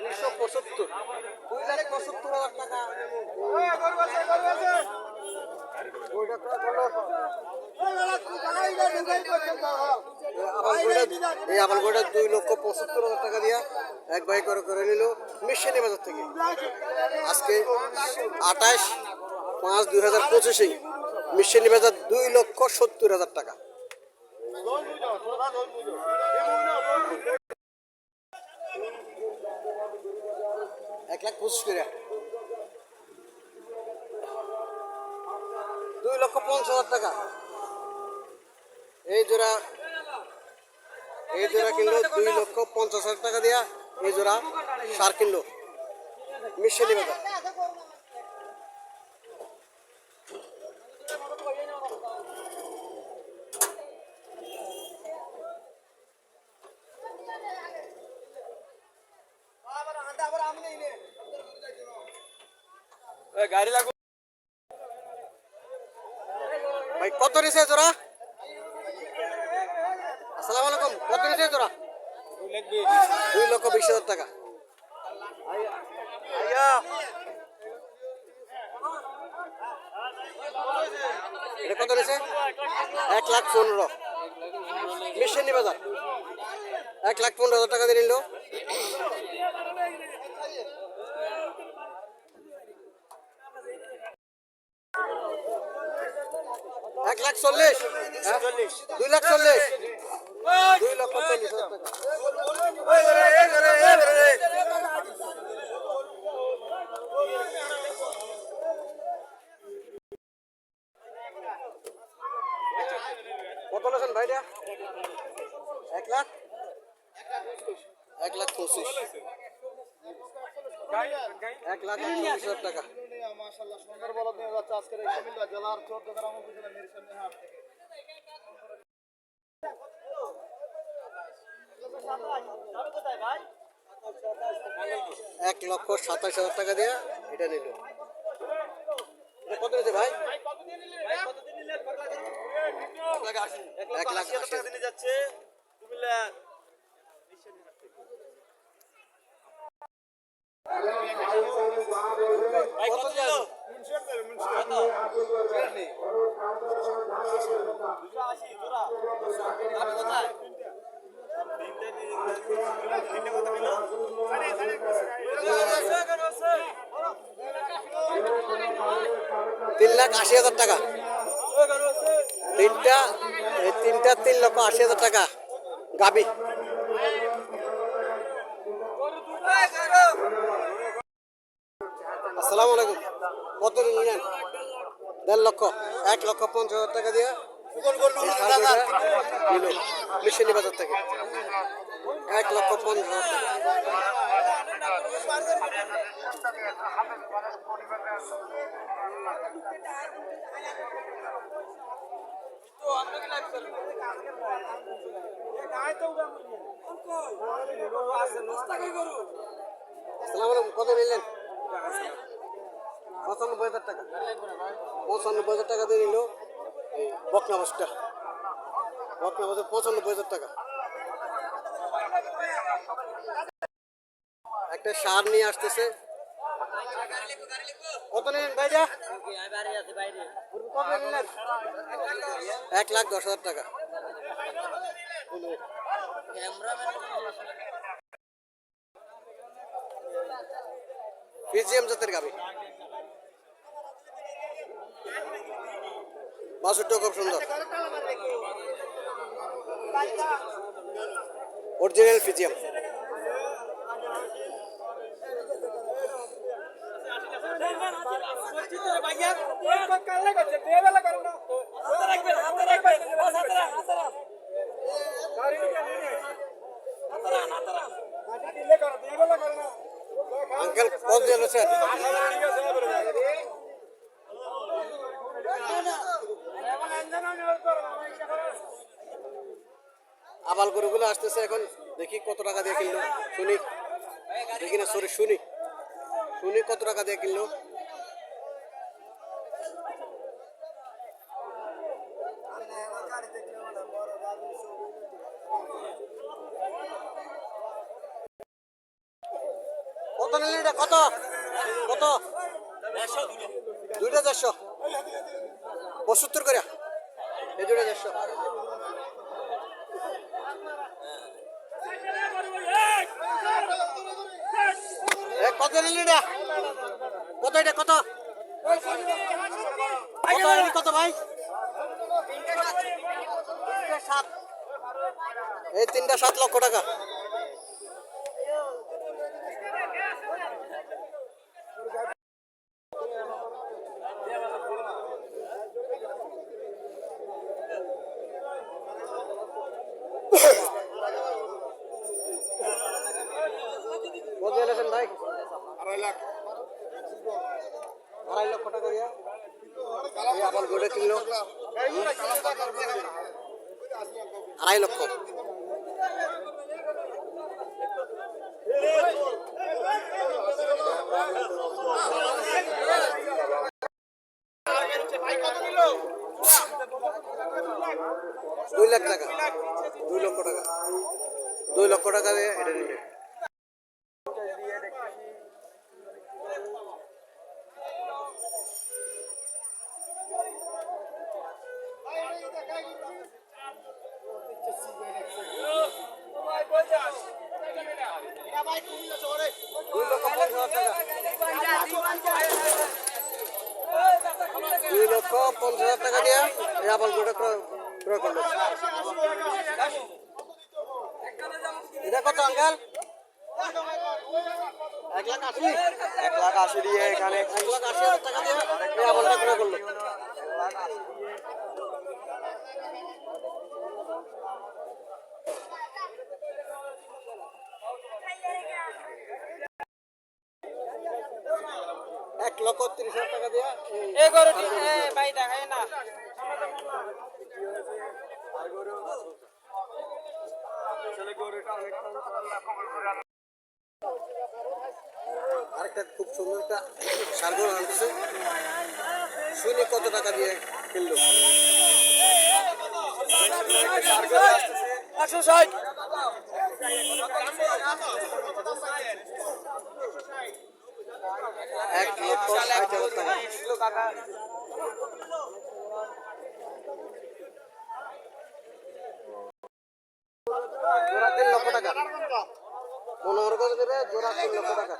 দুইশো পঁচাত্তর দুই লক্ষ পঁচাত্তর হাজার টাকা দিয়া এক ভাই করে করে নিল মিশনি বাজার থেকে আজকে আঠাশ পাঁচ দুই হাজার পঁচিশে মিশনি বাজার দুই লক্ষ সত্তর হাজার টাকা। এক লাখ পঁচিশ করে। দুই লক্ষ পঞ্চাশ হাজার টাকা। এই জোড়া এই জোড়া কিনলো দুই লক্ষ পঞ্চাশ হাজার টাকা দিয়া, এই জোড়া সার কিনলো। মিশালি বাজার। ভাই, কত নিছে জোড়া? আসসালামু আলাইকুম, কত নিছে জোড়া? দুই লক্ষ বিশ হাজার টাকা। এটা কত নিছে? এক লাখ পনেরো। মিশনি বাজার। এক লাখ পনেরো হাজার টাকা দিয়ে নিল। এক লাখ চল্লিশ। হ্যাঁ? দুই লাখ চল্লিশ। দুই লক্ষ চল্লিশ কত নেছেন ভাইটা এক লাখ? এক লাখ পঁচিশ। এক লাখ একচল্লিশ হাজার টাকা। এক লক্ষ সাতাশ হাজার টাকা দিয়ে এটা নিল। ভাই? যাচ্ছে? তিন লাখ আশি হাজার টাকা। তিনটা তিনটা তিন লক্ষ আশি হাজার টাকা। গাবি। কত নিলেন দেড় লক্ষ, এক লক্ষ পঞ্চাশ হাজার টাকা দিয়ে মিশনি বাজার থেকে। এক লক্ষ পঞ্চাশ হাজার কত নিলেন? পঁচানব্বই হাজার টাকা। পঁচানব্বই হাজার টাকা দিয়ে নিল এই বকনা বাসটা। বকনা বাসের পঁচানব্বই হাজার টাকা। একটা সার নিয়ে আসতেছে। কত নিলেন ভাইজা এক লাখ দশ হাজার টাকা। পিজিএম জাতের গাবি বাসুরটা খুব সুন্দর অরিজিনাল ফিজিয়াম আঙ্কেল কত দিয়ে আবাল গরুগুলো আসতেছে এখন। দেখি কত টাকা দিয়ে কিনলো। শুনি। দেখি না সরি শুনি। শুনি কত টাকা দিয়ে কিনলো। কত কত? দুইটা চারশো পঁচাত্তর করে এই দুইটা চারশো এ কত নিলি কত এটা কত? কত ভাই? এই তিনটা সাত লক্ষ টাকা। কত এনেছেন ভাই? আড়াই লাখ। আড়াই লক্ষ টাকা দিয়া। এই আবার গোটে কিনলো আড়াই লক্ষ। দুই লাখ টাকা। দুই লক্ষ টাকা। দুই লক্ষ টাকা দিয়ে এটা নিবে দুই লক্ষ পঞ্চাশ হাজার টাকা দিয়ে আপেল গোটা ক্রয় করল। এটা কত, আঙ্কাল? এক লাখ আশি। এক লাখ আশি দিয়ে এখানে এক লাখ আশি হাজার টাকা দিয়ে আপেলটা ক্রয় করল। এক লক্ষ তিরিশ হাজার টাকা দিয়ে এই এ গরুটি ভাই দেখাই না। আরেকটা খুব সুন্দর একটা সারগর আনতেছে। শুনি কত টাকা দিয়ে কিনলো। একশো ষাট এক লক্ষ ষাট হাজার টাকা জোড়া তিন লক্ষ টাকা। পনেরো করে দেবে জোড়া তিন লক্ষ টাকা।